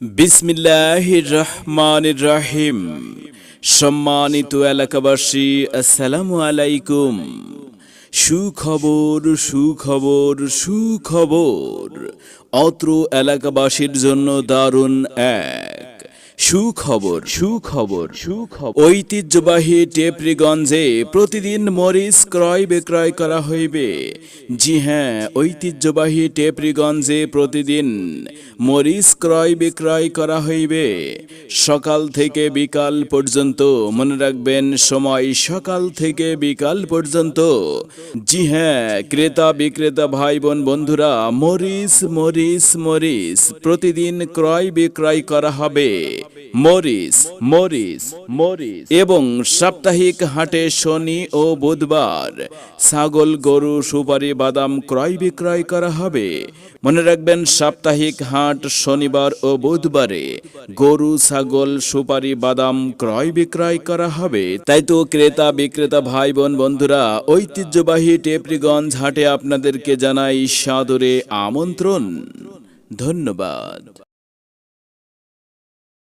বিসমিল্লাহ রহমান রাহিম সম্মানিত এলাকাবাসী, আসসালামু আলাইকুম। সুখবর সুখবর সুখবর। অত্র এলাকাবাসীর জন্য দারুণ এক সুখবর সুখবর সুখবর ঐতিহ্যবাহী টেপরিগঞ্জে প্রতিদিন মরিচ ক্রয় বিক্রয় করা হইবে। জি হ্যাঁ ঐতিহ্যবাহী টেপরিগঞ্জে প্রতিদিন মরিচ ক্রয় বিক্রয় করা হইবে। সকাল থেকে বিকাল পর্যন্ত, মনে রাখবেন, সময় সকাল থেকে বিকাল পর্যন্ত। জি হ্যাঁ ক্রেতা বিক্রেতা ভাই বোন বন্ধুরা, মরিচ মরিচ মরিচ প্রতিদিন ক্রয় বিক্রয় করা হবে। মরিচ মরিচ মরিচ এবং সাপ্তাহিক হাটে শনি ও বুধবার ছাগল, গরু, সুপারি, বাদাম ক্রয় বিক্রয় করা হবে। মনে রাখবেন, সাপ্তাহিক হাট শনিবার ও বুধবারে গরু, ছাগল, সুপারি, বাদাম ক্রয় বিক্রয় করা হবে। তাই তো ক্রেতা, বিক্রেতা ভাই বোন বন্ধুরা, ঐতিহ্যবাহী টেপরিগঞ্জ হাটে আপনাদেরকে জানাই সাদরে আমন্ত্রণ। ধন্যবাদ।